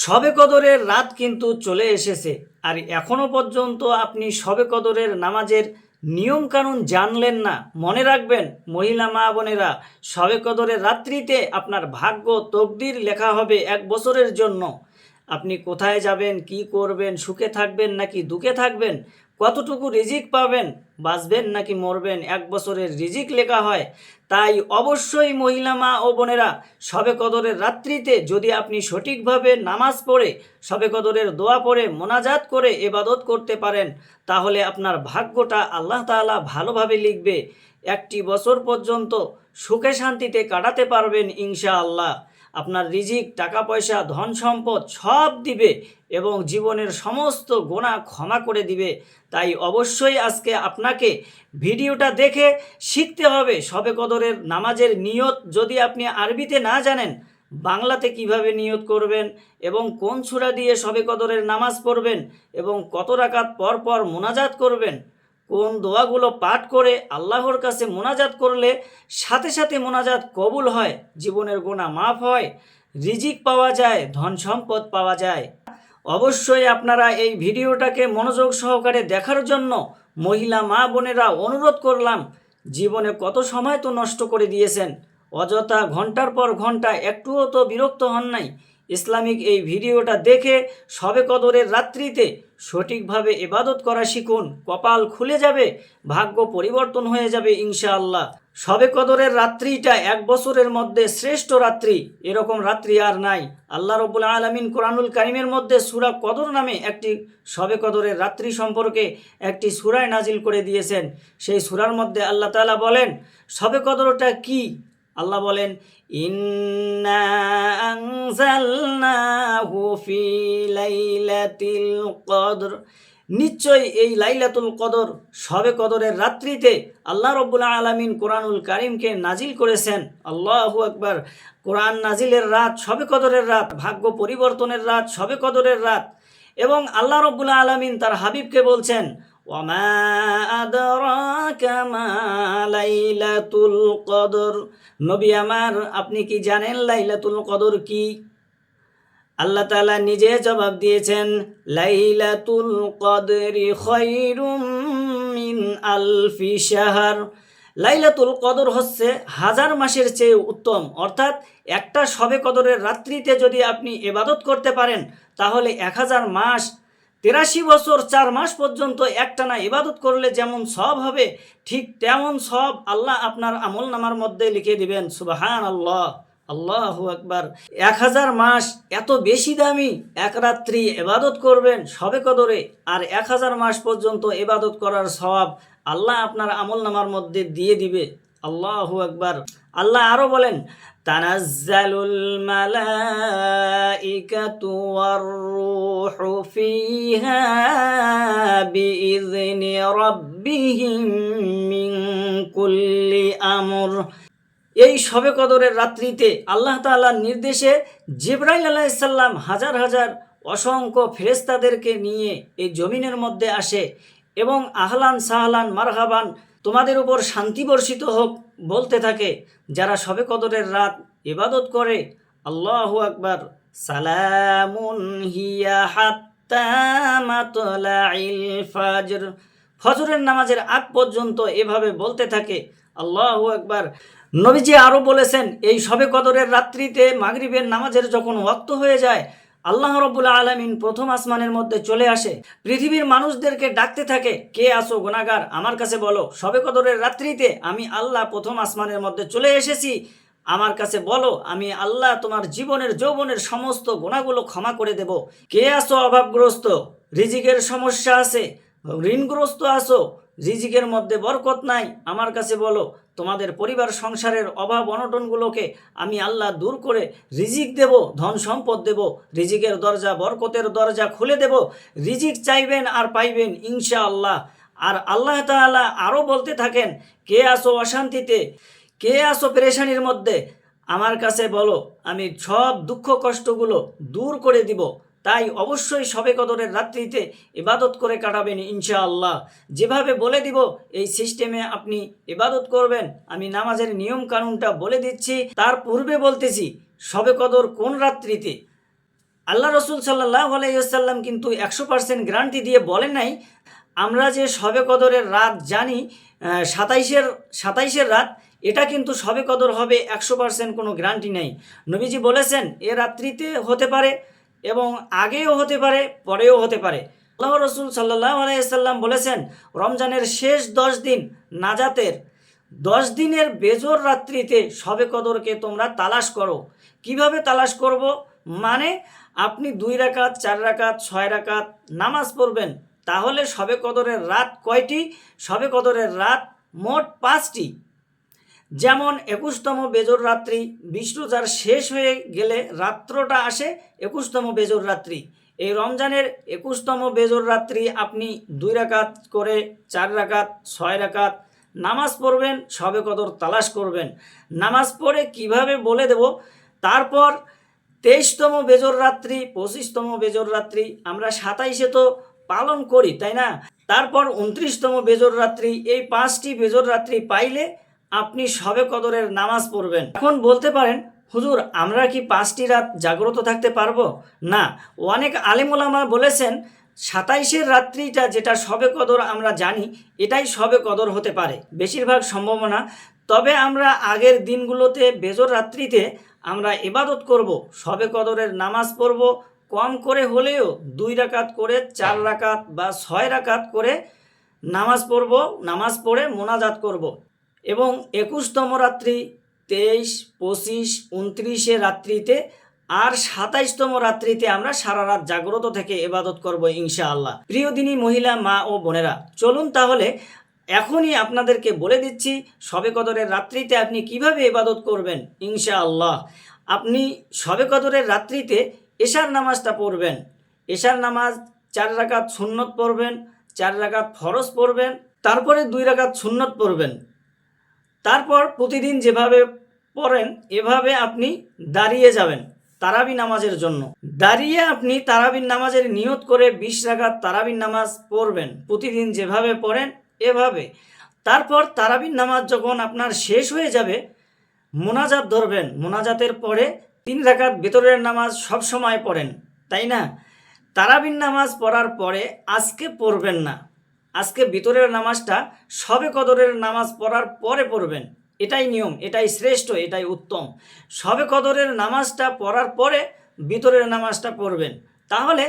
শবে কদরের রাত কিন্তু চলে এসেছে। আর এখনও পর্যন্ত আপনি সবে কদরের নামাজের নিয়মকানুন জানলেন না। মনে রাখবেন, মহিলা মা বোনেরা, সবে কদরের রাত্রিতে আপনার ভাগ্য তকদির লেখা হবে এক বছরের জন্য। আপনি কোথায় যাবেন, কি করবেন, সুখে থাকবেন নাকি দুঃখে থাকবেন? কতটুকু রিজিক পাবেন, বাঁচবেন নাকি মরবেন, এক বছরের রিজিক লেখা হয়, তাই অবশ্যই মহিলা মা ও বোনেরা শবে কদরের রাত্রিতে যদি আপনি সঠিকভাবে নামাজ পড়ে শবে কদরের দোয়া পড়ে, মোনাজাত করে এবাদত করতে পারেন, তাহলে আপনার ভাগ্যটা আল্লাহ তাআলা ভালোভাবে লিখবে। একটি বছর পর্যন্ত সুখে শান্তিতে কাটাতে পারবেন ইনশা আল্লাহ আপনার রিজিক টাকা পয়সা ধন সম্পদ সব দিবে এবং জীবনের সমস্ত গোনা ক্ষমা করে দিবে। তাই অবশ্যই আজকে আপনাকে ভিডিওটা দেখে শিখতে হবে শবে কদরের নামাজের নিয়ত। যদি আপনি আরবিতে না জানেন, বাংলাতে কীভাবে নিয়ত করবেন এবং কোন সূরা দিয়ে শবে কদরের নামাজ পড়বেন এবং কত রাকাত পর পর মোনাজাত করবেন, কোন দোয়াগুলো পাঠ করে আল্লাহর কাছে মোনাজাত করলে সাথে সাথে মোনাজাত কবুল হয়, জীবনের গোনা মাফ হয়, রিজিক পাওয়া যায়, ধন সম্পদ পাওয়া যায়। অবশ্যই আপনারা এই ভিডিওটাকে মনোযোগ সহকারে দেখার জন্য মহিলা মা বোনেরা অনুরোধ করলাম, জীবনে কত সময় তো নষ্ট করে দিয়েছেন? অযথা ঘণ্টার পর ঘণ্টা একটুও তো বিরক্ত হন নাই। ইসলামিক এই ভিডিওটা দেখে সবে কদরের রাত্রিতে সঠিকভাবে এবাদত করা শিখুন, কপাল খুলে যাবে, ভাগ্য পরিবর্তন হয়ে যাবে ইনশাআল্লাহ। সবে কদরের রাত্রিটা এক বছরের মধ্যে শ্রেষ্ঠ রাত্রি, এরকম রাত্রি আর নাই। আল্লাহ রবুল আলমিন কোরআনুল কারিমের মধ্যে সুরা কদর নামে একটি সবে কদরের রাত্রি সম্পর্কে একটি সুরায় নাজিল করে দিয়েছেন। সেই সুরার মধ্যে আল্লাহ তাআলা বলেন, সবে কদরটা কি? আল্লাহ বলেন কদর। নিশ্চয় এই লাইলাতুল কদর সবে কদরের রাত্রিতে আল্লাহ রব্বুল আলমিন কোরআনুল কারিমকে নাজিল করেছেন। আল্লাহু আকবার। কোরআন নাজিলের রাত সবে কদরের রাত, ভাগ্য পরিবর্তনের রাত সবে কদরের রাত। এবং আল্লাহ রব্বুল আলমিন তার হাবিবকে বলছেন ওমা আদরাকা মা লাইলাতুল কদর নবী আমার, আপনি কি জানেন লাইলাতুল কদর কি? আল্লাহ তাআলা নিজে জবাব দিয়েছেন, লাইলাতুল কদরি খৈরুম আলফি শাহর। লাইলাতুল কদর হচ্ছে হাজার মাসের চেয়ে উত্তম, অর্থাৎ একটা সবে কদরের রাত্রিতে যদি আপনি এবাদত করতে পারেন, তাহলে এক হাজার মাস তেরাশি বছর চার মাস পর্যন্ত একটানা ইবাদত করলে যেমন সব হবে, ঠিক তেমন সব আল্লাহ আপনার আমল নামার মধ্যে লিখে দিবেন সুবাহান আল্লাহ আল্লাহ একবার এক হাজার মাস এত বেশি দামি, এক রাত্রি এবাদত করবেন সবে কদরে, আর এক হাজার মাস পর্যন্ত এবাদত করার সব আল্লাহ আপনার আমল নামার মধ্যে দিয়ে দিবে, আল্লাহু একবার আল্লাহ আরও বলেন তানাজ্জালুল মালাইকাতু ওয়ার রূহু ফিহা বিইذনি রাব্বিহিম মিন কুল্লি আমর এই শবে কদরের রাত্রিতে আল্লাহ তাআলার নির্দেশে জিব্রাইল আলাইসাল্লাম হাজার হাজার অসংখ্য ফেরেস্তাদেরকে নিয়ে এই জমিনের মধ্যে আসে এবং আহলান সাহলান মারহাবান তোমাদের উপর শান্তি বর্ষিত হোক বলতে থাকে, যারা সবে কদরের রাত ইবাদত করে, আল্লাহু আকবার। সালামুন হিয়া হাত্তা মাতলাইল ফাজর। ফজরের নামাজের আগ পর্যন্ত এভাবে বলতে থাকে, আল্লাহু একবার নবীজি আরও বলেছেন, এই সবে কদরের রাত্রিতে মাগরিবের নামাজের যখন ওয়াক্ত হয়ে যায় আল্লাহ রব্বুল্লা আলমিন প্রথম আসমানের মধ্যে চলে আসে। পৃথিবীর মানুষদেরকে ডাকতে থাকে, কে আসো গোনাগার আমার কাছে বলো। সবে কদরের রাত্রিতে আমি আল্লাহ প্রথম আসমানের মধ্যে চলে এসেছি। আমার কাছে বলো, আমি আল্লাহ তোমার জীবনের যৌবনের সমস্ত গোনাগুলো ক্ষমা করে দেব। কে আসো অভাবগ্রস্ত? রিজিকের সমস্যা আছে? ঋণগ্রস্ত আসো রিজিকের মধ্যে বরকত নাই। আমার কাছে বলো, তোমাদের পরিবার সংসারের অভাব অনটনগুলোকে আমি আল্লাহ দূর করে রিজিক দেব, ধন সম্পদ দেব, রিজিকের দরজা, বরকতের দরজা খুলে দেব। রিজিক চাইবেন আর পাইবেন ইনশা আল্লাহ আর আল্লাহ তাআলা আরও বলতে থাকেন, কে আসো অশান্তিতে, কে আসো পেরেশানির মধ্যে? আমার কাছে বলো, আমি সব দুঃখ কষ্টগুলো দূর করে দিব। তাই অবশ্যই সবে কদরের রাত্রিতে ইবাদত করে কাটাবেন ইনশাআল্লাহ। যেভাবে বলে দিব, এই সিস্টেমে আপনি ইবাদত করবেন। আমি নামাজের নিয়ম কানুনটা বলে দিচ্ছি। তার পূর্বে বলতেছি, সবে কদর কোন রাত্রিতে? আল্লাহ রসুল সাল্লাহ আলাইসাল্লাম কিন্তু একশো পার্সেন্ট গ্যারান্টি দিয়ে বলেন নাই, আমরা যে সবে কদরের রাত জানি সাতাইশের সাতাইশের রাত, এটা কিন্তু সবে কদর হবে একশো পার্সেন্ট কোনো গ্যারান্টি নেই। নবীজি বলেছেন, এ রাত্রিতে হতে পারে এবং আগেও হতে পারে, পরেও হতে পারে। আল্লাহ রসুল সাল্লাহ আলাইসাল্লাম বলেছেন, রমজানের শেষ দশ দিন নাজাতের, দশ দিনের বেজোর রাত্রিতে সবে কদরকে তোমরা তালাশ করো। কীভাবে তালাশ করব? মানে আপনি দুই রাকাত, চার রাকাত, ছয় রাকাত নামাজ পড়বেন। তাহলে সবে কদরের রাত কয়টি? সবে কদরের রাত মোট পাঁচটি। যেমন একুশতম বেজর রাত্রি বিষ্ণুজার শেষ হয়ে গেলে রাত্রটা আসে একুশতম বেজর রাত্রি। এই রমজানের একুশতম বেজর রাত্রি আপনি দুই রাকাত করে চার রাকাত, ছয় রাকাত নামাজ পড়বেন, সবে কদর তালাশ করবেন। নামাজ পড়ে কীভাবে বলে দেব? তারপর তেইশতম বেজর রাত্রি, পঁচিশতম বেজর রাত্রি আমরা সাতাইশে তো পালন করি, তাই না? তারপর উনত্রিশতম বেজর রাত্রি, এই পাঁচটি বেজর রাত্রি পাইলে আপনি সবে কদরের নামাজ পড়বেন। এখন বলতে পারেন, হুজুর, আমরা কি পাঁচটি রাত জাগ্রত থাকতে পারব? না, অনেক আলিমুলামা বলেছেন, সাতাইশের রাত্রিটা যেটা সবে কদর আমরা জানি, এটাই সবে কদর হতে পারে। বেশিরভাগ সম্ভাবনা, তবে আমরা আগের দিনগুলোতে বেজর রাত্রিতে আমরা এবাদত করব, সবে কদরের নামাজ পড়ব, কম করে হলেও দুই রাকাত করে, চার রাকাত বা ছয় রাকাত করে নামাজ পড়ব, নামাজ পড়ে মোনাজাত করব। এবং একুশতম রাত্রি, তেইশ, পঁচিশ, উনত্রিশে রাত্রিতে আর সাতাইশতম রাত্রিতে আমরা সারা রাত জাগ্রত থেকে এবাদত করব ইনশাআল্লাহ। প্রিয় দিনী মহিলা, মা ও বোনেরা, চলুন তাহলে এখনই আপনাদেরকে বলে দিচ্ছি সবে কদরের রাত্রিতে আপনি কীভাবে এবাদত করবেন ইনশাআল্লাহ। আপনি সবে কদরের রাত্রিতে এশার নামাজটা পড়বেন। এশার নামাজ চার রাকাত সুন্নত পড়বেন, চার রাকাত ফরজ পড়বেন, তারপরে দুই রাকাত সুন্নত পড়বেন। তারপর প্রতিদিন যেভাবে পড়েন, এভাবে আপনি দাঁড়িয়ে যাবেন তারাবি নামাজের জন্য। দাঁড়িয়ে আপনি তারাবির নামাজের নিয়ত করে বিশ রাকাত তারাবির নামাজ পড়বেন। প্রতিদিন যেভাবে পড়েন, এভাবে। তারপর তারাবির নামাজ যখন আপনার শেষ হয়ে যাবে, মোনাজাত ধরবেন। মোনাজাতের পরে তিন রাকাত ভেতরের নামাজ সব সময় পড়েন, তাই না? তারাবির নামাজ পড়ার পরে আজকে পড়বেন না। আজকে ভিতরের নামাজটা সবে কদরের নামাজ পড়ার পরে পড়বেন। এটাই নিয়ম, এটাই শ্রেষ্ঠ, এটাই উত্তম। সবে কদরের নামাজটা পড়ার পরে ভিতরের নামাজটা পড়বেন। তাহলে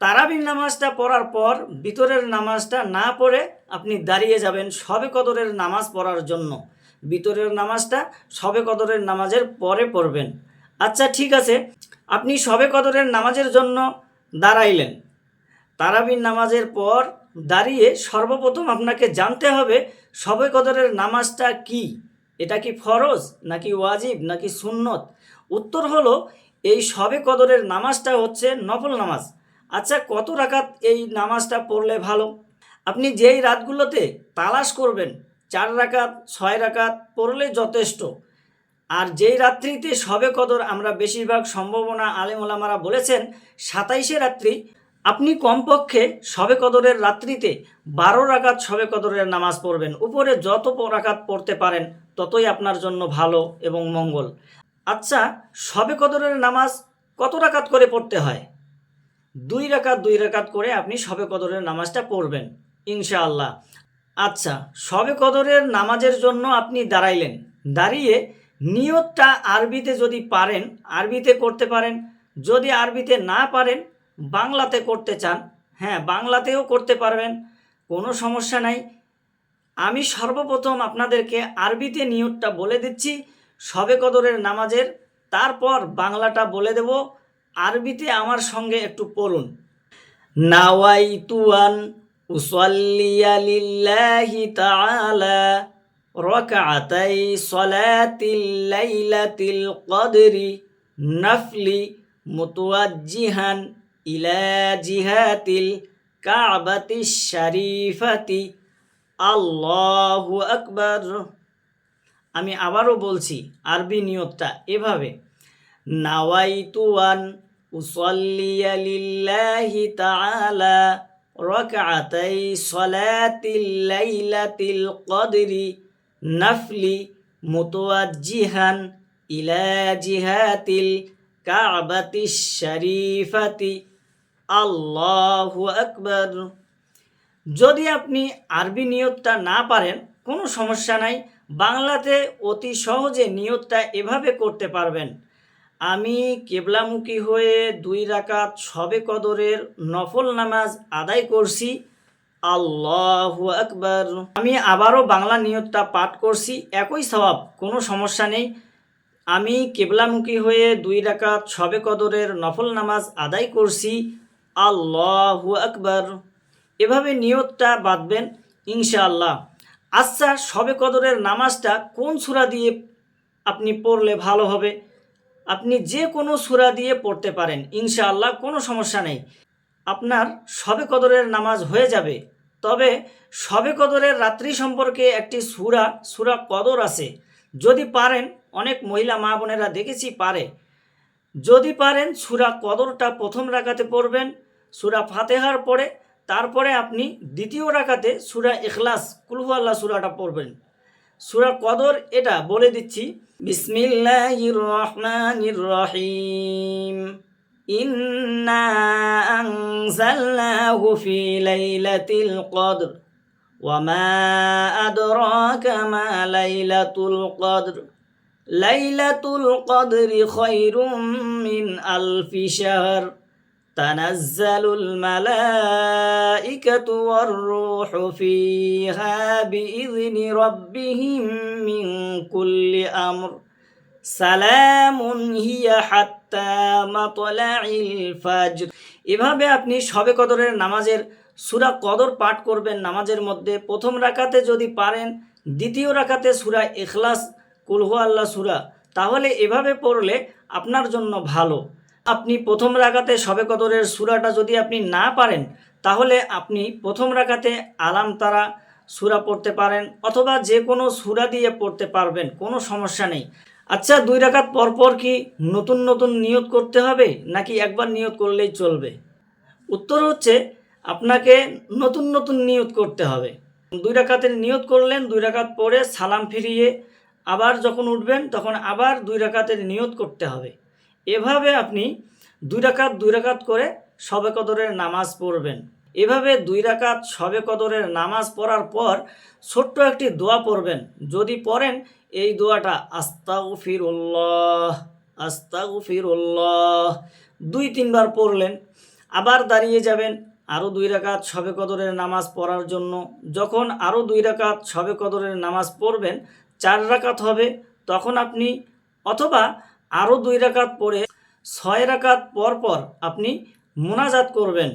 তারাবির নামাজটা পড়ার পর ভিতরের নামাজটা না পড়ে আপনি দাঁড়িয়ে যাবেন সবে কদরের নামাজ পড়ার জন্য। ভিতরের নামাজটা সবে কদরের নামাজের পরে পড়বেন। আচ্ছা ঠিক আছে, আপনি সবে কদরের নামাজের জন্য দাঁড়াইলেন। তারাবির নামাজের পর দাঁড়িয়ে সর্বপ্রথম আপনাকে জানতে হবে সবে কদরের নামাজটা কি? এটা কি ফরজ, নাকি ওয়াজিব, নাকি সুন্নত? উত্তর হলো, এই সবে কদরের নামাজটা হচ্ছে নফল নামাজ। আচ্ছা কত রাকাত এই নামাজটা পড়লে ভালো? আপনি যেই রাতগুলোতে তালাশ করবেন, চার রাকাত, ছয় রাকাত পড়লে যথেষ্ট। আর যেই রাত্রিতে সবে কদর আমরা বেশিরভাগ সম্ভাবনা আলেমোলামারা বলেছেন, সাতাইশে রাত্রি আপনি কমপক্ষে সবে কদরের রাত্রিতে বারো রাকাত সবে কদরের নামাজ পড়বেন। উপরে যত রাকাত পড়তে পারেন, ততই আপনার জন্য ভালো এবং মঙ্গল। আচ্ছা সবে কদরের নামাজ কত রাকাত করে পড়তে হয়? দুই রাকাত দুই রাকাত করে আপনি সবে কদরের নামাজটা পড়বেন, ইনশাআল্লাহ। আচ্ছা সবে কদরের নামাজের জন্য আপনি দাঁড়াইলেন। দাঁড়িয়ে নিয়তটা আরবিতে যদি পারেন, আরবিতে করতে পারেন, যদি আরবিতে না পারেন বাংলাতে করতে চান হ্যাঁ বাংলাতেও করতে পারবেন, কোনো সমস্যা নাই। আমি সর্বপ্রথম আপনাদেরকে আরবিতে নিয়তটা বলে দিচ্ছি, সবে কদরের নামাজের, তারপর বাংলাটা বলে দেব, আরবিতে আমার সঙ্গে একটু পড়ুন। নাওয়াইতুয়ান উসল্লিয়া লিল্লাহি তাআলা রাকাতাই সলাতিল লাইলাতিল কদরি নফলি মুতওয়াজ্জিহান ইলা জিহাতিল কাবাতিশ শরীফাতি। আল্লাহু আকবার। আমি আবারও বলছি, আরবি নিয়তটা এভাবে। নাওয়াইতুয়ান উসল্লিয়া লিল্লাহি তাআলা রাকাতাই সলাতিল লাইলাতিল কদরি নফলি মুতওয়াজ্জিহান ইলা জিহাতিল কাবাতি শরীফাতি। আল্লাহু আকবার। যদি আপনি আরবি নিয়তটা না পারেন, কোনো সমস্যা নাই। বাংলাতে অতি সহজে নিয়তটা এভাবে করতে পারবেন। আমি কেবলামুখী হয়ে দুই রাকাত সবে কদরের নফল নামাজ আদায় করছি। আল্লাহু আকবার। আমি আবারও বাংলা নিয়তটা পাঠ করছি, একই স্বভাব, কোনো সমস্যা নেই। আমি কেবলামুখী হয়ে দুই রাকাত সবে কদরের নফল নামাজ আদায় করছি। আল্লাহু আকবার। এভাবে নিয়তটা বাঁধবেন, ইনশাআল্লাহ। আচ্ছা সবে কদরের নামাজটা কোন সূরা দিয়ে আপনি পড়লে ভালো হবে? আপনি যে কোনো সূরা দিয়ে পড়তে পারেন, ইনশাআল্লাহ, কোনো সমস্যা নেই। আপনার সবে কদরের নামাজ হয়ে যাবে। তবে সবে কদরের রাত্রি সম্পর্কে একটি সূরা, সুরা কদর আছে। যদি পারেন, অনেক মহিলা মা বোনেরা দেখেছি পারে। যদি পারেন, সুরা কদরটা প্রথম রাকাতে পড়বেন সূরা ফাতেহার পরে, তারপরে আপনি দ্বিতীয় রাখাতে সুরা ইখলাস কুলহু আল্লাহ সূরাটা পড়বেন। সূরা কদর এটা বলে দিচ্ছি বিসমিল্লাহির রহিম ইন্না আনজালনাহু ফি লাইলাতিল কদর শাহর। تنزل الملائكة والروح فيها بإذن ربهم من كل أمر سلام هي حتى مطلع الفجر এভাবে আপনি সবে কদরের নামাজের সূরা কদর পাঠ করবেন নামাজের মধ্যে প্রথম রাকাতে যদি পারেন দ্বিতীয় রাকাতে সূরা ইখলাস কুলহু আল্লাহ সূরা তাহলে এভাবে পড়লে আপনার জন্য ভালো আপনি প্রথম রাকাতে সবে কদরের সূরাটা যদি আপনি না পারেন, তাহলে আপনি প্রথম রাকাতে আলাম তারা সূরা পড়তে পারেন অথবা যে কোনো সূরা দিয়ে পড়তে পারবেন, কোনো সমস্যা নেই। আচ্ছা দুই রাকাত পরপর কি নতুন নতুন নিয়ত করতে হবে, নাকি একবার নিয়ত করলেই চলবে? উত্তর হচ্ছে, আপনাকে নতুন নতুন নিয়ত করতে হবে। দুই রাকাতের নিয়ত করলেন, দুই রাকাত পরে সালাম ফিরিয়ে আবার যখন উঠবেন, তখন আবার দুই রাকাতের নিয়ত করতে হবে। এভাবে আপনি দুই রাকাত দুই রাকাত করে সবে কদরের নামাজ পড়বেন। এভাবে দুই রাকাত, সবে কদরের নামাজ পড়ার পর ছোট্ট একটি দোয়া পড়বেন। যদি পড়েন, এই দোয়াটা আস্তাউ ফিরুল্লাহ আস্তাউ ফিরুল্লাহ দুই, তিনবার পড়লেন, আবার দাঁড়িয়ে যাবেন আরও দুই রাকাত সবে কদরের নামাজ পড়ার জন্য। যখন আরও দুই রাকাত সবে কদরের নামাজ পড়বেন, চার রাকাত হবে, তখন আপনি অথবা আরও দুই রাকাত পরে ছয় রাকাত পর পর আপনি মোনাজাত করবেন।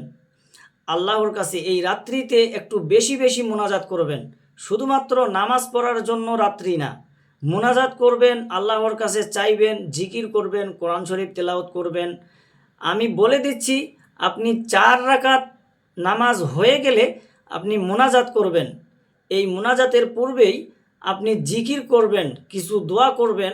আল্লাহর কাছে এই রাত্রিতে একটু বেশি বেশি মোনাজাত করবেন। শুধুমাত্র নামাজ পড়ার জন্য রাত্রি না, মোনাজাত করবেন, আল্লাহর কাছে চাইবেন, জিকির করবেন, কোরআন শরীফ তেলাওত করবেন। আমি বলে দিচ্ছি, আপনি চার রাকাত নামাজ হয়ে গেলে আপনি মোনাজাত করবেন। এই মোনাজাতের পূর্বেই আপনি জিকির করবেন, কিছু দোয়া করবেন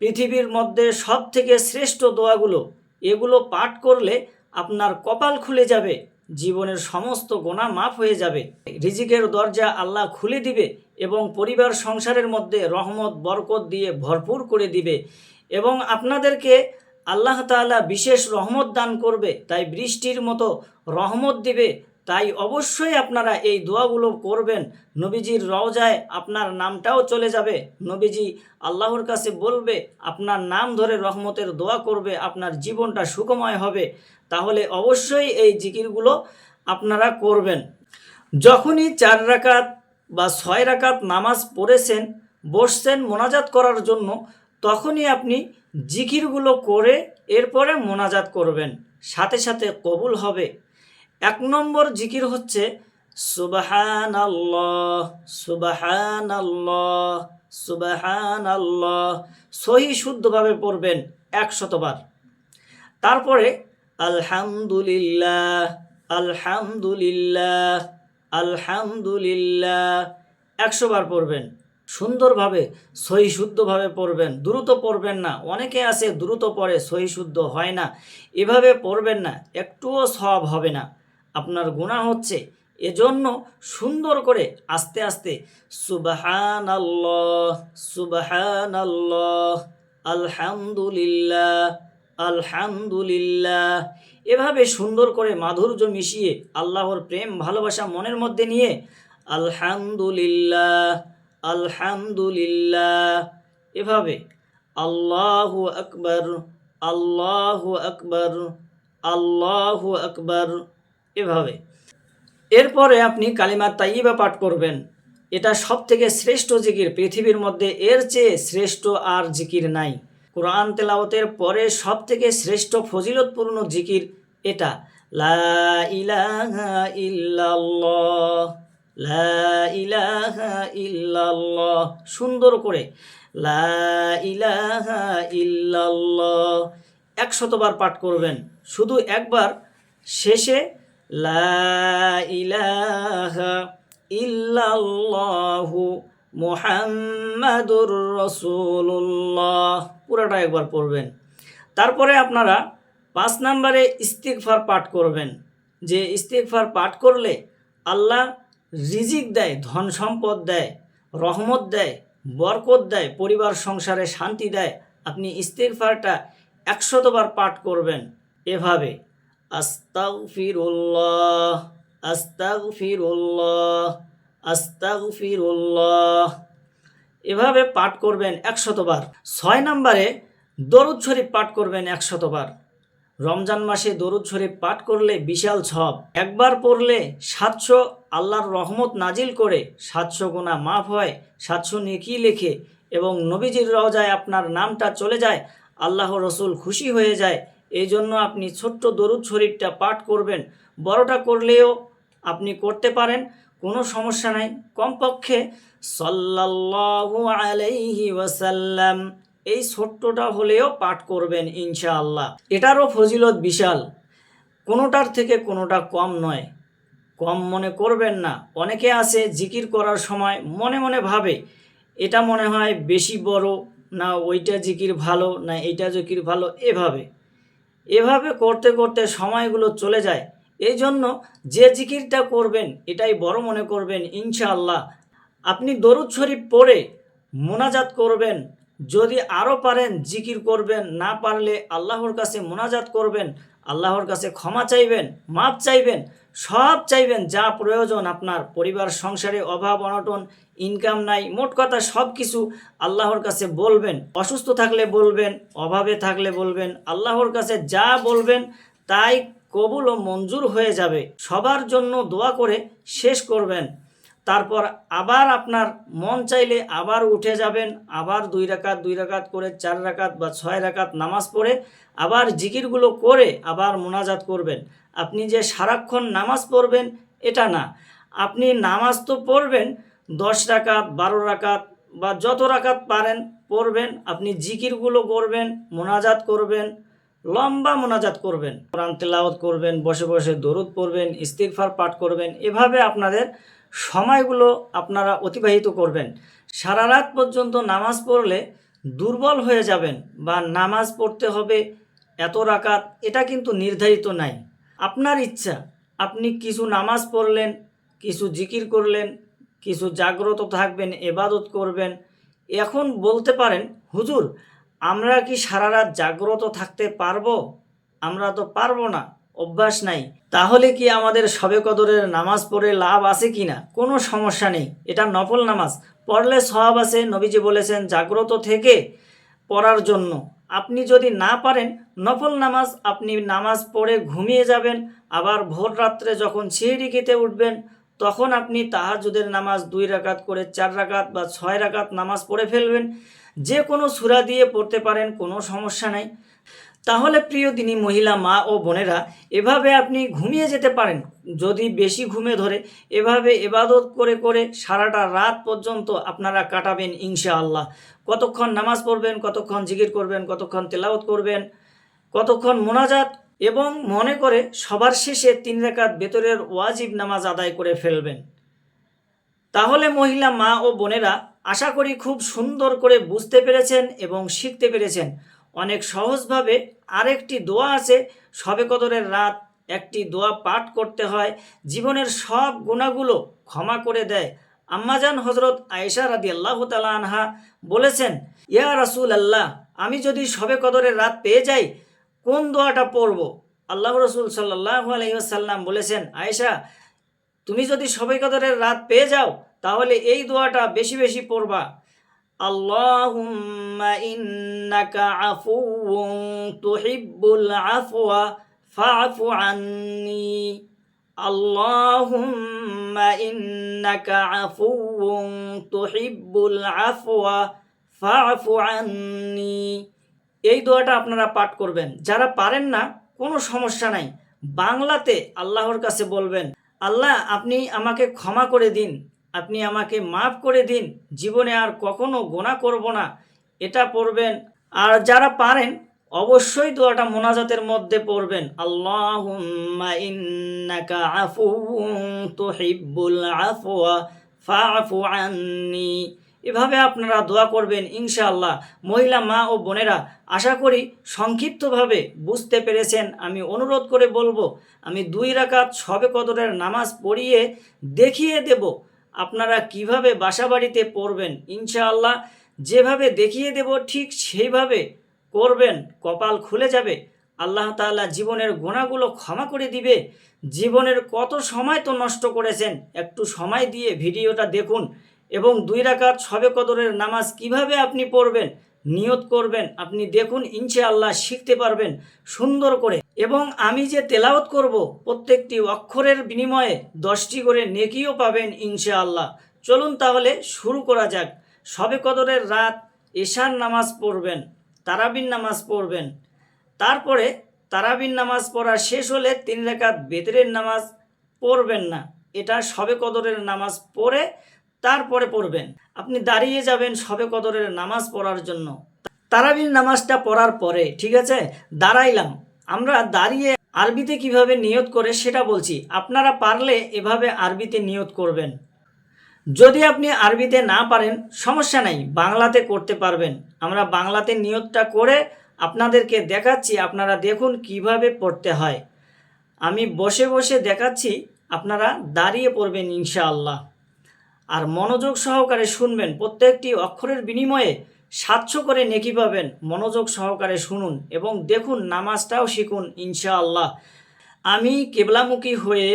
পৃথিবীর মধ্যে সব থেকে শ্রেষ্ঠ দোয়াগুলো, এগুলো পাঠ করলে আপনার কপাল খুলে যাবে, জীবনের সমস্ত গোনা মাফ হয়ে যাবে। রিজিকের দরজা আল্লাহ খুলে দিবে এবং পরিবার সংসারের মধ্যে রহমত, বরকত দিয়ে ভরপুর করে দিবে এবং আপনাদেরকে আল্লাহ তাআলা বিশেষ রহমত দান করবে, তাই বৃষ্টির মতো রহমত দিবে তাই অবশ্যই আপনারা এই দোয়াগুলো করবেন। নবীজির রওজায় আপনার নামটাও চলে যাবে। নবীজি আল্লাহর কাছে বলবে, আপনার নাম ধরে রহমতের দোয়া করবে, আপনার জীবনটা সুখময় হবে। তাহলে অবশ্যই এই জিকিরগুলো আপনারা করবেন। যখনই চার রাকাত বা ছয় রাকাত নামাজ পড়েছেন, বসছেন মোনাজাত করার জন্য, তখনই আপনি জিকিরগুলো করে এরপরে মোনাজাত করবেন। সাথে সাথে কবুল হবে। এক নম্বর জিকির হচ্ছে সুবাহান আল্লাহ সুবাহান আল্লাহ সুবাহান আল্লাহ সহি শুদ্ধভাবে পড়বেন একশতবার। তারপরে, আলহামদুলিল্লাহ আলহামদুলিল্লাহ আলহামদুলিল্লাহ একশো বার পড়বেন। সুন্দরভাবে, সহি শুদ্ধভাবে পড়বেন। দ্রুত পড়বেন না। অনেকে আছে, দ্রুত পড়ে, সহি শুদ্ধ হয় না। এভাবে পড়বেন না। একটুও সব হবে না। আপনার গুণা হচ্ছে। এজন্য সুন্দর করে আস্তে আস্তে সুবাহান আল্লাহ সুবাহান আল্লাহ আলহামদুলিল্লাহ আলহামদুলিল্লাহ। এভাবে সুন্দর করে মাধুর্য মিশিয়ে আল্লাহর প্রেম ভালোবাসা মনের মধ্যে নিয়ে আলহামদুলিল্লাহ আলহামদুলিল্লাহ। এভাবে আল্লাহু আকবর আল্লাহু আকবর আল্লাহু আকবর। এভাবে। এরপরে আপনি কালিমা তাইবা পাঠ করবেন। এটা সব থেকে শ্রেষ্ঠ জিকির। পৃথিবীর মধ্যে এর চেয়ে শ্রেষ্ঠ আর জিকির নাই। কোরআন তেলাওতের পরে সব থেকে শ্রেষ্ঠ ফজিলতপূর্ণ জিকির এটা। লা লা সুন্দর করে। লা একশতবার পাঠ করবেন। শুধু একবার। শেষে লা ইলাহা ইল্লাল্লাহু মুহাম্মাদুর রসুল্লাহ পুরাটা একবার পড়বেন। তারপরে আপনারা পাঁচ নম্বরে ইস্তিগফার পাঠ করবেন। যে ইস্তিগফার পাঠ করলে আল্লাহ রিজিক দেয়, ধন সম্পদ দেয়, রহমত দেয়, বরকত দেয়, পরিবার, সংসারে শান্তি দেয়। আপনি ইস্তিগফারটা একশতবার পাঠ করবেন এভাবে। আস্তাগফিরুল্লাহ আস্তাগফিরুল্লাহ আস্তাগফিরুল্লাহ। এভাবে পাঠ করবেন একশতবার। ছয় নম্বরে দরুদ শরীফ পাঠ করবেন একশতবার। রমজান মাসে দরুদ শরীফ পাঠ করলে বিশাল ছব। একবার পড়লে সাতশো আল্লাহর রহমত নাজিল করে সাতশো গোনা মাফ হয়, সাতশো নেকি লেখে এবং নবীজির রওজায় আপনার নামটা চলে যায় আল্লাহ রসুল খুশি হয়ে যায় এই জন্য আপনি ছোট্ট দরুদ শরীরটা পাঠ করবেন, বড়টা করলেও আপনি করতে পারেন, কোনো সমস্যা নাই। কমপক্ষে সাল্লাল্লাহু আলাইহি ওয়াসাল্লাম এই ছোট্টটা হলেও পাঠ করবেন ইনশাআল্লাহ। এটারও ফজিলত বিশাল। কোনোটার থেকে কোনোটা কম নয়। কম মনে করবেন না। অনেকে আছে জিকির করার সময় মনে মনে ভাবে, এটা মনে হয় বেশি বড়, না ওইটা জিকির ভালো, না এইটা জিকির ভালো, এভাবে। এভাবে করতে করতে সময়গুলো চলে যায়। এই জন্য যে জিকিরটা করবেন, এটাই বড় মনে করবেন, ইনশাআল্লাহ। আপনি দরুদ শরীফ পড়ে মোনাজাত করবেন। যদি আরও পারেন, জিকির করবেন। না পারলে আল্লাহর কাছে মোনাজাত করবেন। আল্লাহর কাছে ক্ষমা চাইবেন মাপ চাইবেন, সব চাইবেন। যা প্রয়োজন আপনার পরিবার, সংসারে অভাব, অনটন ইনকাম নাই, মোট কথা সব কিছু আল্লাহর কাছে বলবেন, অসুস্থ থাকলে বলবেন, অভাবে থাকলে বলবেন, আল্লাহর কাছে যা বলবেন তাই কবুল ও মঞ্জুর হয়ে যাবে। সবার জন্য দোয়া করে শেষ করবেন। তারপর আবার আপনার মন চাইলে আবার উঠে যাবেন, আবার দুই রাকাত দুই রাকাত করে চার রাকাত বা ছয় রাকাত নামাজ পড়ে আবার জিকিরগুলো করে আবার মোনাজাত করবেন। আপনি যে সারাক্ষণ নামাজ পড়বেন, এটা না। আপনি নামাজ তো পড়বেন দশ রাকাত, বারো রাকাত বা যত রাকাত পারেন পড়বেন, আপনি জিকিরগুলো করবেন, মোনাজাত করবেন, লম্বা মোনাজাত করবেন, কোরআন তেলাওয়াত করবেন, বসে বসে দরুদ পড়বেন, ইস্তিগফার পাঠ করবেন, এভাবে আপনাদের সময়গুলো আপনারা অতিবাহিত করবেন। সারা রাত পর্যন্ত নামাজ পড়লে দুর্বল হয়ে যাবেন বা নামাজ পড়তে হবে এত রাকাত, এটা কিন্তু নির্ধারিত নাই। আপনার ইচ্ছা, আপনি কিছু নামাজ পড়লেন, কিছু জিকির করলেন কিছু জাগ্রত থাকবেন, এবাদত করবেন। এখন বলতে পারেন, হুজুর, আমরা কি সারা রাত জাগ্রত থাকতে পারব? আমরা তো পারব না, অভ্যাস নাই। তাহলে কি আমাদের সবে কদরের নামাজ পড়ে লাভ আছে কি না? কোনো সমস্যা নেই, এটা নফল নামাজ। পড়লে সব আছে, নবীজি বলেছেন, জাগ্রত থেকে পড়ার জন্য। আপনি যদি না পারেন, নফল নামাজ, আপনি নামাজ পড়ে ঘুমিয়ে যাবেন, আবার ভোর রাত্রে যখন সিঁড়ি খেতে উঠবেন তখন আপনি তাহাজুদের নামাজ দুই রাকাত করে চার রাকাত বা ছয় রাকাত নামাজ পড়ে ফেলবেন। যে কোনো সুরা দিয়ে পড়তে পারেন, কোনো সমস্যা নাই। তাহলে প্রিয় দিনী মহিলা, মা ও বোনেরা, এভাবে আপনি ঘুমিয়ে যেতে পারেন। যদি বেশি ঘুমে ধরে, এভাবে এবাদত করে করে সারাটা রাত পর্যন্ত আপনারা কাটাবেন ইনশাআল্লাহ। কতক্ষণ নামাজ পড়বেন, কতক্ষণ জিকির করবেন, কতক্ষণ তেলাওত করবেন, কতক্ষণ মোনাজাত এবং মনে করে সবার শেষে তিন রেখাত ভেতরের ওয়াজিব নামাজ আদায় করে ফেলবেন। তাহলে মহিলা মা ও বোনেরা আশা করি খুব সুন্দর করে বুঝতে পেরেছেন এবং শিখতে পেরেছেন। অনেক সহজভাবে আরেকটি দোয়া আছে, সবে কদরের রাত একটি দোয়া পাঠ করতে হয়, জীবনের সব গুণাগুলো ক্ষমা করে দেয়। আম্মাজান হজরত আয়েশা রাদি আল্লাহ তালা আনহা বলেছেন, ইয়া রাসুল আল্লাহ আমি যদি সবে কদরের রাত পেয়ে যাই কোন দোয়াটা পড়ব? আল্লাহ রসুল সাল্লাহ আলহিহাসাল্লাম বলেছেন, আয়েশা, তুমি যদি সবাই কদরের রাত পেয়ে যাও, তাহলে এই দোয়াটা বেশি বেশি পড়বা। আল্লাহুম্মা ইন্নাকা ইন্নাকা এই দোয়াটা আপনারা পাঠ করবেন। যারা পারেন না, কোনো সমস্যা নাই। বাংলাতে আল্লাহর কাছে বলবেন, আল্লাহ, আপনি আমাকে ক্ষমা করে দিন। আপনি আমাকে মাফ করে দিন। জীবনে আর কখনো গোনা করব না। এটা পড়বেন। আর যারা পারেন, অবশ্যই দোয়াটা মোনাজাতের মধ্যে পড়বেন। আল্লাহুম্মা ইন্নাকা আফুউন তুহিব্বুল এভাবে আপনারা দোয়া করবেন, ইনশাআল্লাহ। মহিলা মা ও বোনেরা, আশা করি সংক্ষিপ্তভাবে বুঝতে পেরেছেন। আমি অনুরোধ করে বলব, আমি দুই রাকাত সবে কদরের নামাজ পড়িয়ে দেখিয়ে দেব আপনারা কীভাবে বাসা বাড়িতে পড়বেন। ইনশাআল্লাহ, যেভাবে দেখিয়ে দেব ঠিক সেইভাবে করবেন। কপাল খুলে যাবে। আল্লাহ তাআলা জীবনের গোনাগুলো ক্ষমা করে দিবে। জীবনের কত সময় তো নষ্ট করেছেন, একটু সময় দিয়ে ভিডিওটা দেখুন। এবং দুই রাকাত সবে কদরের নামাজ কীভাবে আপনি পড়বেন, নিয়ত করবেন, আপনি দেখুন ইনশাআল্লাহ শিখতে পারবেন সুন্দর করে। এবং আমি যে তেলাওত করব প্রত্যেকটি অক্ষরের বিনিময়ে দশটি করে নেকিও পাবেন ইনশাআল্লাহ। চলুন তাহলে শুরু করা যাক। সবে কদরের রাত এশার নামাজ পড়বেন তারাবিন নামাজ পড়বেন। তারপরে তারাবিন নামাজ পড়া শেষ হলে তিন রেখাত বেতরের নামাজ পড়বেন না। এটা সবে কদরের নামাজ পড়ে তারপরে পড়বেন। আপনি দাঁড়িয়ে যাবেন সবে কদরের নামাজ পড়ার জন্য। তারাবির নামাজটা পড়ার পরে, ঠিক আছে? দাঁড়াইলাম। আমরা দাঁড়িয়ে আরবিতে কীভাবে নিয়ত করে সেটা বলছি। আপনারা পারলে এভাবে আরবিতে নিয়ত করবেন। যদি আপনি আরবিতে না পারেন, সমস্যা নাই, বাংলাতে করতে পারবেন। আমরা বাংলাতে নিয়তটা করে আপনাদেরকে দেখাচ্ছি, আপনারা দেখুন কীভাবে পড়তে হয়। আমি বসে বসে দেখাচ্ছি, আপনারা দাঁড়িয়ে পড়বেন ইনশাআল্লাহ। আর মনোযোগ সহকারে শুনবেন। প্রত্যেকটি অক্ষরের বিনিময়ে সাতশো করে নেকি পাবেন। মনোযোগ সহকারে শুনুন এবং দেখুন নামাজটাও শিখুন, ইনশাআল্লাহ। আমি কেবলামুখী হয়ে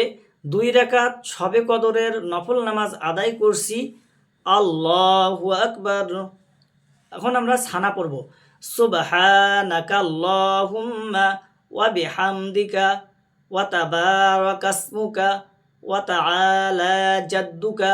দুই রাকাত সবে কদরের নফল নামাজ আদায় করছি। আল্লাহু আকবার। এখন আমরা ছানা পড়ব। সুবহানাকা আল্লাহুম্মা ওয়া বিহামদিকা ওয়া তাবারাকাসমুকা ওয়া তাআলা জাদ্দুকা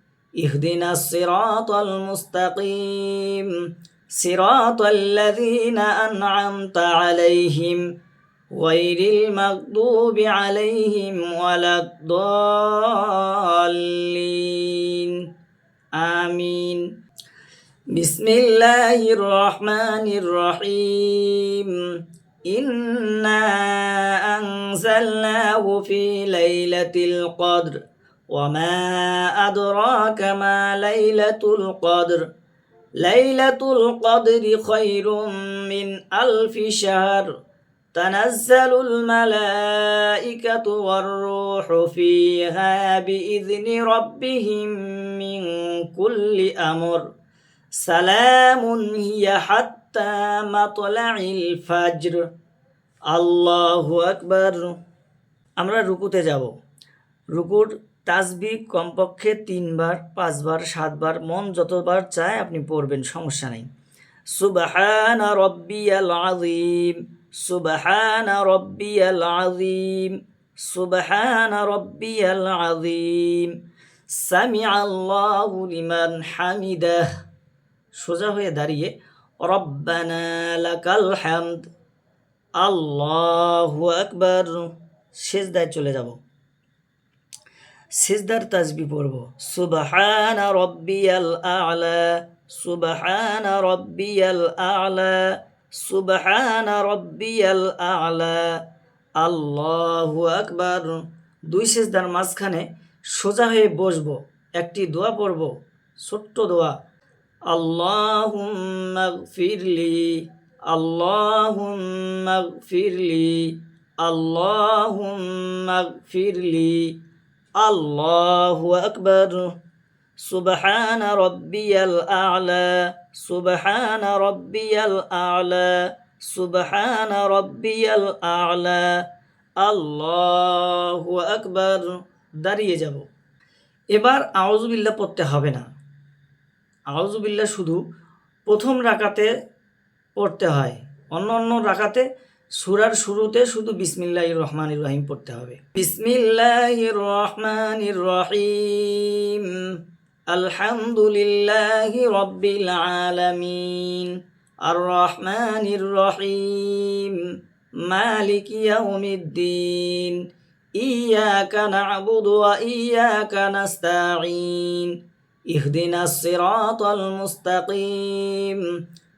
اهدنا الصراط المستقيم. صراط الذين أنعمت عليهم غير المغضوب عليهم ولا الضالين. آمين. بسم الله الرحمن الرحيم. إنا أنزلناه في ليلة القدر. وما أدراك ما ليلة القدر ليلة القدر خير من ألف شهر تنزل الملائكة والروح فيها بإذن ربهم من كل أمر سلام هي حتى مطلع الفجر الله أكبر আমরা রুকুতে যাব রুকুর তাসবি কমপক্ষে তিনবার, পাঁচবার, সাতবার, মন যতবার চায় আপনি পড়বেন, সমস্যা নেই। সুবহানা রব্বিয়াল আযীম, সুবহানা রব্বিয়াল আযীম, সুবহানা রব্বিয়াল আযীম। সামি আল্লাহু লিমান হামিদাহ। সোজা হয়ে দাঁড়িয়ে, রব্বানা লাকাল হামদ, আল্লাহু আকবার। শেষদায় চলে যাব। সিজদার তাজবি পড়ব। সুবহানা রব্বিয়াল আ'লা, সুবহানা রব্বিয়াল আ'লা, সুবহানা রব্বিয়াল আ'লা। আল্লাহু আকবার। দুই সেজদার মাঝখানে সোজা হয়ে বসবো, একটি দোয়া পড়ব, ছোট্ট দোয়া। আল্লাহুম্মা ফিরলি আল্লাহুম্মা ফিরলি আল্লাহুম্মা ফিরলি আল্লাহু আকবর, সুবহান রব্বিয়াল আলা, সুবহান রব্বিয়াল আলা, সুবহান রব্বিয়াল আলা। আল্লাহু আকবর, দাঁড়িয়ে যাব। এবার আউজবিল্লা পড়তে হবে না। আউজবিল্লা শুধু প্রথম রাকাতে পড়তে হয়। অন্য অন্য রাকাতে সুরার শুরুতে শুধু বিসমিল্লাহ রহমান রহিম পড়তে হবে বিসমিল্লাহ রহমান রহিম আলহামদুলিল্লাহ রব্বিল আলামিন আর রহমানির রহিম মালিক ইয়াউমিদ্দিন إياك نعبد وإياك نستعين اهدنا الصراط المستقيم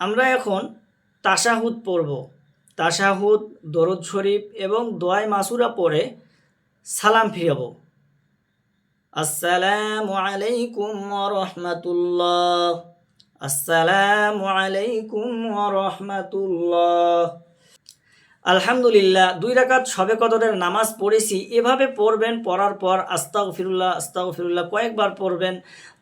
আমরা এখন তাশাহুদ পড়ব। তাশাহুদ, দরুদ শরীফ এবং দোয়াই মাসুরা পরে সালাম ফিরাব। আসসালামু আলাইকুম রহমতুল্লাহ। আসসালামু আলাইকুম রহমতুল্লাহ। আলহামদুলিল্লাহ, দুই রাকাত সবে কদরের নামাজ পড়েছি। এভাবে পড়বেন, পড়ার পর আস্তাগ ফিরুল্লাহ আস্তাগ ফিরুল্লাহ কয়েকবার পড়বেন।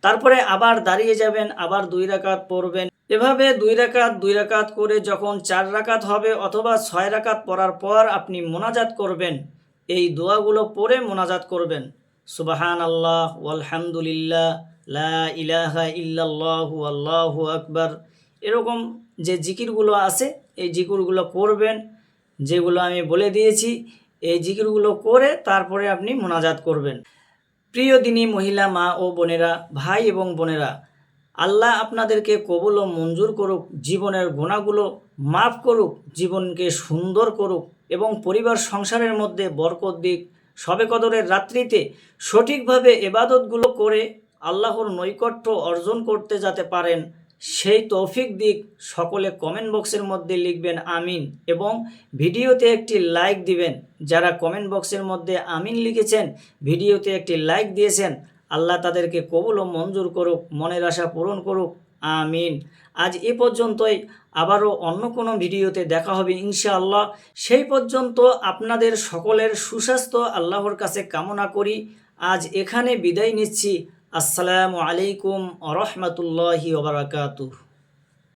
তারপরে আবার দাঁড়িয়ে যাবেন, আবার দুই রাকাত পড়বেন। এভাবে দুই রাকাত দুই রাকাত করে যখন চার রাকাত হবে অথবা ছয় রাকাত পড়ার পর আপনি মোনাজাত করবেন, এই দোয়াগুলো পড়ে মোনাজাত করবেন। সুবাহান আল্লাহ আলহামদুলিল্লাহ লা ইলাহা ইল্লাল্লাহু আল্লাহু আকবার। এরকম যে জিকিরগুলো আছে, এই জিকিরগুলো করবেন। যেগুলো আমি বলে দিয়েছি, এই জিকিরগুলো করে তারপরে আপনি মোনাজাত করবেন। প্রিয় দিনী মহিলা, মা ও বোনেরা, ভাই এবং বোনেরা আল্লাহ আপনাদেরকে কবুল ও মঞ্জুর করুক, জীবনের গুণাগুলো মাফ করুক, জীবনকে সুন্দর করুক এবং পরিবার সংসারের মধ্যে বরকত দিক। সবে কদরের রাত্রিতে সঠিকভাবে এবাদতগুলো করে আল্লাহর নৈকট্য অর্জন করতে যাতে পারেন, সেই তৌফিক দিক সকলে কমেন্ট বক্সের মধ্যে লিখবেন আমিন এবং ভিডিওতে একটি লাইক দিবেন। যারা কমেন্ট বক্সের মধ্যে আমিন লিখেছেন, ভিডিওতে একটি লাইক দিয়েছেন আল্লাহ তাদেরকে কবুল ও মঞ্জুর করুক, মনের আশা পূরণ করুক। আমিন। আজ এ পর্যন্তই। আবারও অন্য কোনো ভিডিওতে দেখা হবে ইনশাআল্লাহ। সেই পর্যন্ত আপনাদের সকলের সুস্বাস্থ্য, আল্লাহর কাছে কামনা করি। আজ এখানে বিদায় নিচ্ছি। আসসালামু আলাইকুম রহমতুল্লাহি ওবরাকাতুহ